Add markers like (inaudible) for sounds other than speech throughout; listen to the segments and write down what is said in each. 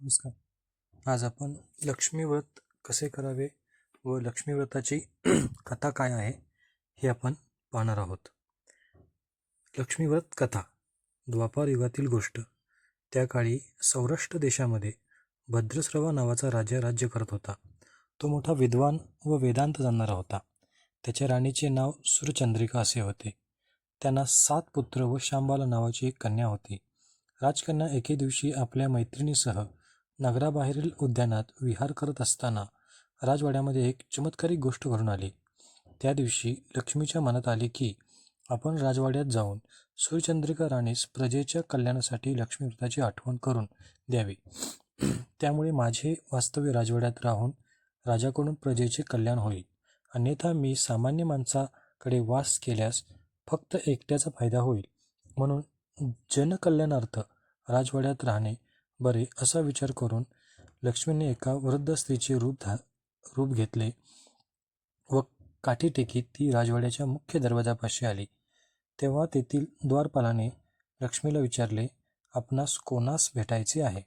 नमस्कार. आज आपण लक्ष्मी व्रत कसे करावे व लक्ष्मीव्रताची (clears throat) कथा काय आहे हे आपण पाहणार आहोत. लक्ष्मीव्रत कथा द्वापार युगातील गोष्ट. त्या काळी सौराष्ट्र देशामध्ये भद्रस्रवा नावाचा राजा राज्य करत होता. तो मोठा विद्वान व वेदांत जाणणारा होता. त्याच्या राणीचे नाव सुरचंद्रिका असे होते. त्यांना सात पुत्र व शांबाला नावाची एक कन्या होती. राजकन्या एके दिवशी आपल्या मैत्रिणीसह नगराबाहेरील उद्यानात विहार करत असताना राजवाड्यामध्ये एक चमत्कारिक गोष्ट घडून आली. त्या दिवशी लक्ष्मीच्या मनात आले की आपण राजवाड्यात जाऊन सूर्यचंद्रिका राणीस प्रजेच्या कल्याणासाठी लक्ष्मीव्रताची आठवण करून द्यावी. त्यामुळे माझे वास्तव्य राजवाड्यात राहून राजाकडून प्रजेचे कल्याण होईल. अन्यथा मी सामान्य माणसाकडे वास केल्यास फक्त एकट्याचा फायदा होईल. म्हणून जनकल्याणार्थ राजवाड्यात राहणे बरे असा विचार करून लक्ष्मीने एका वृद्ध स्त्रीचे रूप धा रूप घेतले व काठी टेकीत ती राजवाड्याच्या मुख्य दरवाजापाशी आली. तेव्हा तेथील द्वारपालाने लक्ष्मीला विचारले आपणास कोणास भेटायचे आहे?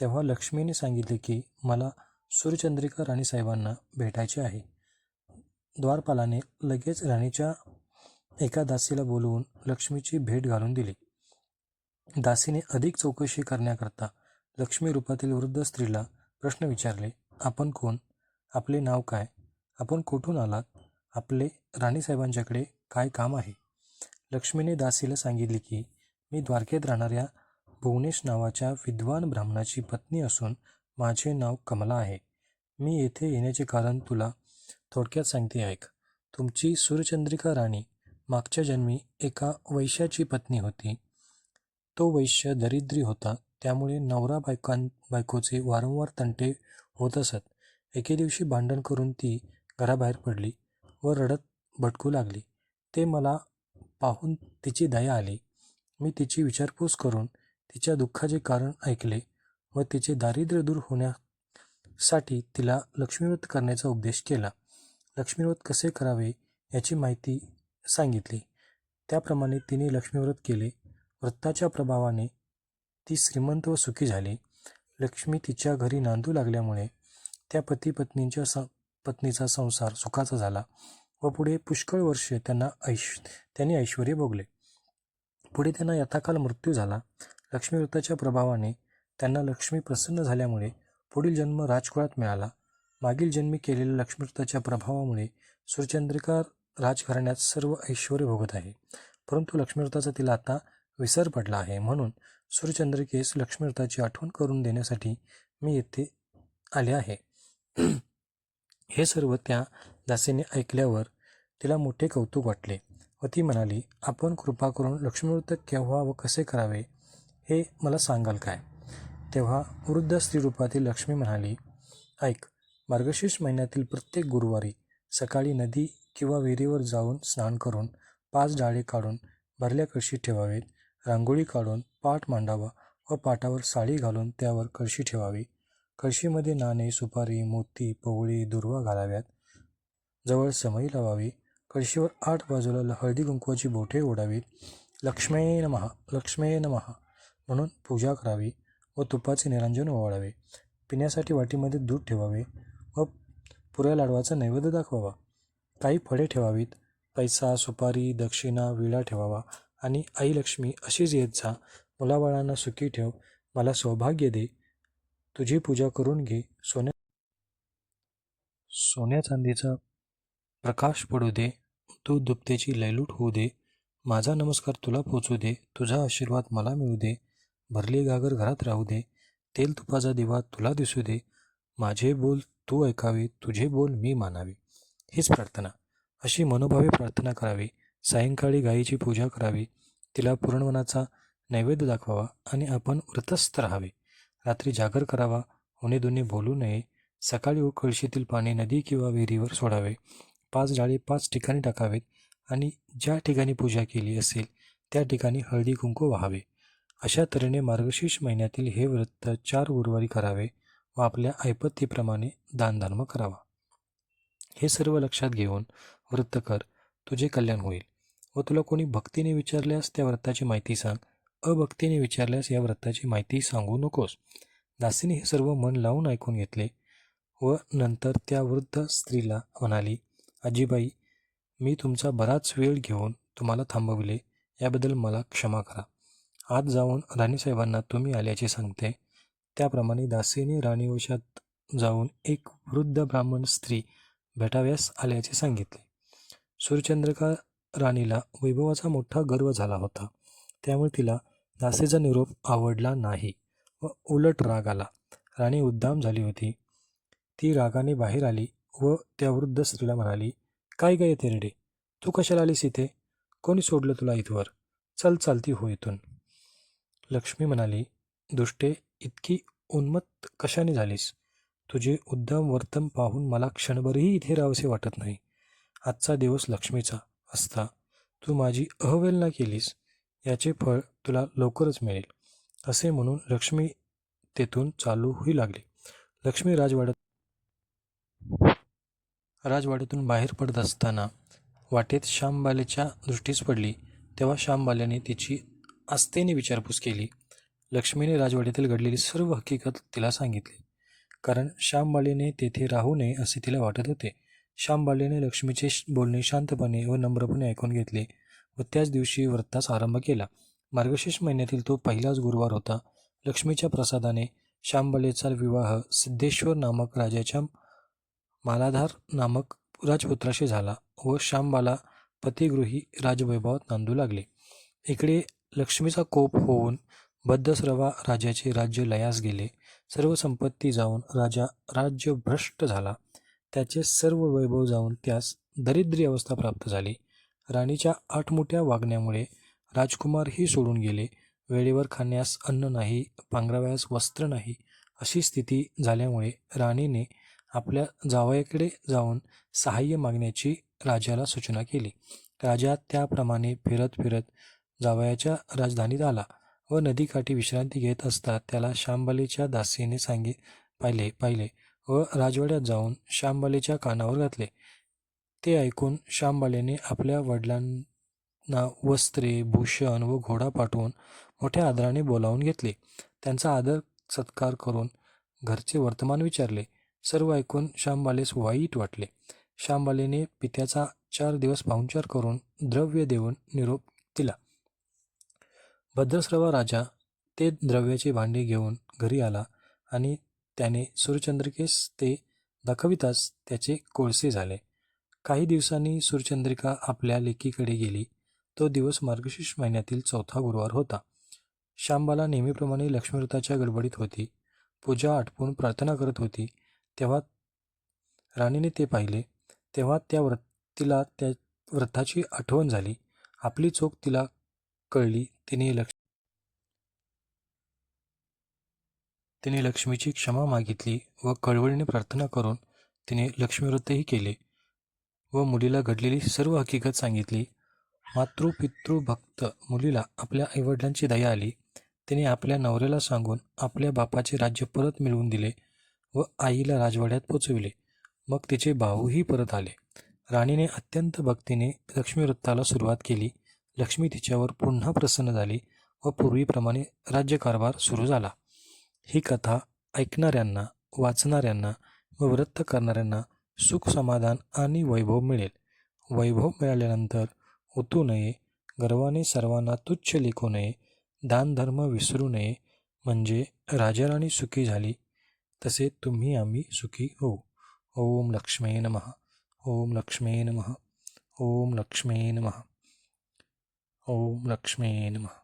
तेव्हा लक्ष्मीने सांगितले की मला सूर्यचंद्रिका राणीसाहेबांना भेटायचे आहे. द्वारपालाने लगेच राणीच्या एका दासीला बोलवून लक्ष्मीची भेट घालून दिली. दासीने अधिक चौकशी करण्याकरता लक्ष्मी रूपातील वृद्ध स्त्रीला प्रश्न विचारले आपण कोण? आपले नाव काय? आपण कुठून आलात? आपले राणीसाहेबांच्याकडे काय काम आहे? लक्ष्मीने दासीला सांगितले की मी द्वारकेत राहणाऱ्या भुवनेश नावाच्या विद्वान ब्राह्मणाची पत्नी असून माझे नाव कमला आहे. मी येथे येण्याचे कारण तुला थोडक्यात सांगते ऐक. तुमची सूर्यचंद्रिका राणी मागच्या जन्मी एका वैश्याची पत्नी होती. तो वैश्य दरिद्री होता त्यामुळे नवरा बायकां बायकोचे वारंवार तंटे होत असत. एके दिवशी भांडण करून ती घराबाहेर पडली व रडत भटकू लागली. ते मला पाहून तिची दया आली. मी तिची विचारपूस करून तिच्या दुःखाचे कारण ऐकले व तिचे दारिद्र्य दूर होण्यासाठी तिला लक्ष्मीव्रत करण्याचा उपदेश केला. लक्ष्मीव्रत कसे करावे याची माहिती सांगितली. त्याप्रमाणे तिने लक्ष्मीव्रत केले. व्रताच्या प्रभावाने ती श्रीमंत व सुखी झाली. लक्ष्मी तिच्या घरी नांदू लागल्यामुळे त्या पती पत्नींच्या स पत्नीचा संसार सुखाचा झाला व पुढे पुष्कळ वर्षे त्यांना ऐश त्यांनी ऐश्वर भोगले. पुढे त्यांना यथाकाल मृत्यू झाला. लक्ष्मीव्रताच्या प्रभावाने त्यांना लक्ष्मी प्रसन्न झाल्यामुळे पुढील जन्म राजकुळात मिळाला. मागील जन्मी केलेल्या लक्ष्मीव्रताच्या प्रभावामुळे सूर्यचंद्रिका राजघराण्यात सर्व ऐश्वर भोगत आहे. परंतु लक्ष्मीव्रताचा तिला आता विसर पडला आहे. म्हणून सूर्यचंद्रकेस लक्ष्मीव्रताची आठवण करून देण्यासाठी मी येथे आले आहे. (clears throat) हे सर्व त्या दासीने ऐकल्यावर तिला मोठे कौतुक वाटले व ती म्हणाली आपण कृपा करून लक्ष्मीव्रत केव्हा व कसे करावे हे मला सांगाल काय? तेव्हा वृद्ध स्त्रीरूपातील लक्ष्मी म्हणाली ऐक मार्गशीर्ष महिन्यातील प्रत्येक गुरुवारी सकाळी नदी किंवा विहिरीवर जाऊन स्नान करून पाच डाळे काढून भरल्या कशी ठेवावेत. रांगोळी काढून पाट मांडावा व पाटावर साडी घालून त्यावर कळशी ठेवावी. कळशीमध्ये नाणे सुपारी मोती पवळी दुर्वा घालाव्यात. जवळ समई लावावी. कळशीवर आठ बाजूला हळदी कुंकवाची बोटे ओढावीत लक्ष्मी नमहा लक्ष्मी नमहा म्हणून पूजा करावी व तुपाचे निरंजन ओवाळावे. पिण्यासाठी वाटीमध्ये दूध ठेवावे व पुऱ्या लाडवाचा नैवेद्य दाखवावा. काही फळे ठेवावीत. पैसा सुपारी दक्षिणा विळा ठेवावा. आणि आई लक्ष्मी अशीच येत जा. मुलाबाळांना सुखी ठेव. मला सौभाग्य दे. तुझी पूजा करून घे. सोन्या सोन्या चांदीचा प्रकाश पडू दे. तू दुपतेची लयलूट होऊ दे. माझा नमस्कार तुला पोचू दे. तुझा आशीर्वाद मला मिळू दे. भरली गागर घरात राहू दे. तेल तुपाचा दिवा तुला दिसू दे. माझे बोल तू ऐकावे. तुझे बोल मी मानावे. हीच प्रार्थना. अशी मनोभावे प्रार्थना करावी. सायंकाळी गायीची पूजा करावी. तिला पुरणवनाचा नैवेद्य दाखवावा आणि आपण व्रतस्थ राहावे. रात्री जागर करावा होणे दोन्ही बोलू नये. सकाळी कळशीतील पाणी नदी किंवा विहिरीवर सोडावे. पाच डाळी पाच ठिकाणी टाकावेत आणि ज्या ठिकाणी पूजा केली असेल त्या ठिकाणी हळदी कुंकू व्हावे. अशा तऱ्हेने मार्गशीर्ष महिन्यातील हे व्रत चार गुरुवारी करावे व आपल्या ऐपत्तीप्रमाणे दानधर्म करावा. हे सर्व लक्षात घेऊन व्रत कर तुझे कल्याण होईल. व तुला कोणी भक्तीने विचारल्यास त्या व्रताची माहिती सांग. अभक्तीने विचारल्यास या व्रताची माहिती सांगू नकोस. दासीने हे सर्व मन लावून ऐकून घेतले व नंतर त्या वृद्ध स्त्रीला म्हणाली आजीबाई मी तुमचा बराच वेळ घेऊन तुम्हाला थांबविले. याबद्दल मला क्षमा करा. आत जाऊन राणीसाहेबांना तुम्ही आल्याचे सांगते त्याप्रमाणे दासीने राणीवशात जाऊन एक वृद्ध ब्राह्मण स्त्री भेटाव्यास आल्याचे सांगितले. सूर्यचंद्रका राणीला वैभवाचा मोठा गर्व झाला होता. त्यामुळे तिला दासीचा निरोप आवडला नाही व उलट राग आला. राणी उद्दाम झाली होती. ती रागाने बाहेर आली व त्या वृद्ध स्त्रीला म्हणाली काय काय तेरडे तू कशाला आलीस इथे? कोणी सोडलं तुला इथवर? चल चालती हो इथून. लक्ष्मी म्हणाली दुष्टे इतकी उन्मत्त कशाने झालीस? तुझे उद्दाम वर्तन पाहून मला क्षणभरही इथे राहावेसे वाटत नाही. आजचा दिवस लक्ष्मीचा. असता. तू माझी अहवेलना केलीस याचे फळ तुला लवकरच मिळेल असे म्हणून लक्ष्मी तेथून चालू होऊ लागली. लक्ष्मी राजवाड्यात राजवाड्यातून बाहेर पडत असताना वाटेत श्यामबालेच्या दृष्टीस पडली. तेव्हा श्यामबाल्याने तिची आस्थेने विचारपूस केली. लक्ष्मीने राजवाड्यातील घडलेली सर्व हकीकत तिला सांगितली. कारण श्यामबालेने तेथे राहू नये असे तिला वाटत होते. श्यामबालेने लक्ष्मीचे बोलणे शांतपणे व नम्रपणे ऐकून घेतले व त्याच दिवशी व्रतास आरंभ केला. मार्गशीर्ष महिन्यातील तो पहिलाच गुरुवार होता. लक्ष्मीच्या प्रसादाने श्यामबालेचा विवाह सिद्धेश्वर नामक राजाच्या मालाधार नामक राजपुत्राशी झाला व श्यामबाला पतिगृही राजवैभवात नांदू लागले. इकडे लक्ष्मीचा कोप होऊन बद्धस्रवा राजाचे राज्य लयास गेले. सर्व संपत्ती जाऊन राजा राज्य भ्रष्ट झाला. त्याचे सर्व वैभव जाऊन त्यास दरिद्री अवस्था प्राप्त झाली. राणीच्या आठमोठ्या वागण्यामुळे राजकुमारही सोडून गेले. वेळेवर खाण्यास अन्न नाही पांघराव्यास वस्त्र नाही अशी स्थिती झाल्यामुळे राणीने आपल्या जावयाकडे जाऊन सहाय्य मागण्याची राजाला सूचना केली. राजा त्याप्रमाणे फिरत फिरत जावयाच्या राजधानीत आला व नदीकाठी विश्रांती घेत असता त्याला शांबलीच्या दासीने सांगे पाहिले पाहिले. व राजवाड्यात जाऊन शांबलीच्या कानावर घातले. ते ऐकून शांबालेने आपल्या वडिलांना वस्त्रे भूषण व घोडा पाठवून मोठ्या आदराने बोलावून घेतले. त्यांचा आदर सत्कार करून घरचे वर्तमान विचारले. सर्व ऐकून श्यामबालेस वाईट वाटले. श्यामबालेने पित्याचा चार दिवस पाहुणचार करून द्रव्य देऊन निरोप दिला. भद्रस्रवा राजा ते द्रव्याचे भांडे घेऊन घरी आला आणि त्याने सूर्यचंद्रिकेस ते दाखविताच त्याचे कोळसे झाले. काही दिवसांनी सूर्यचंद्रिका आपल्या लेकीकडे गेली. तो दिवस मार्गशीर्ष महिन्यातील चौथा गुरुवार होता. श्यामबाला नेहमीप्रमाणे लक्ष्मीव्रताच्या गडबडीत होती. पूजा आटपून प्रार्थना करत होती. तेव्हा राणीने ते पाहिले. तेव्हा त्या व्रत तिला त्या व्रताची आठवण झाली. आपली चोख तिला कळली. तिने लक्ष तिने लक्ष्मीची क्षमा मागितली व कळवळीने प्रार्थना करून तिने लक्ष्मीव्रतही केले व मुलीला घडलेली सर्व हकीकत सांगितली. मातृपितृभक्त मुलीला आपल्या आईवडिलांची दया आली. तिने आपल्या नवऱ्याला सांगून आपल्या बापाचे राज्य परत मिळवून दिले व आईला राजवाड्यात पोचविले. मग तिचे भाऊही परत आले. राणीने अत्यंत भक्तीने लक्ष्मीव्रताला सुरुवात केली. लक्ष्मी तिच्यावर पुन्हा प्रसन्न झाली व पूर्वीप्रमाणे राज्यकारभार सुरू झाला. ही कथा ऐकणाऱ्यांना वाचणाऱ्यांना व व्रत करणाऱ्यांना सुख समाधान आणि वैभव मिळेल. वैभव मिळाल्यानंतर उतू नये गर्वाने सर्वांना तुच्छ लेखू नये दानधर्म विसरू नये म्हणजे राजाराणी सुखी झाली तसे तुम्ही आम्ही सुखी होऊ. ओम लक्ष्मे नम. ओम लक्ष्मे नम. ओम लक्ष्मे नम. ओम लक्ष्मे नमः.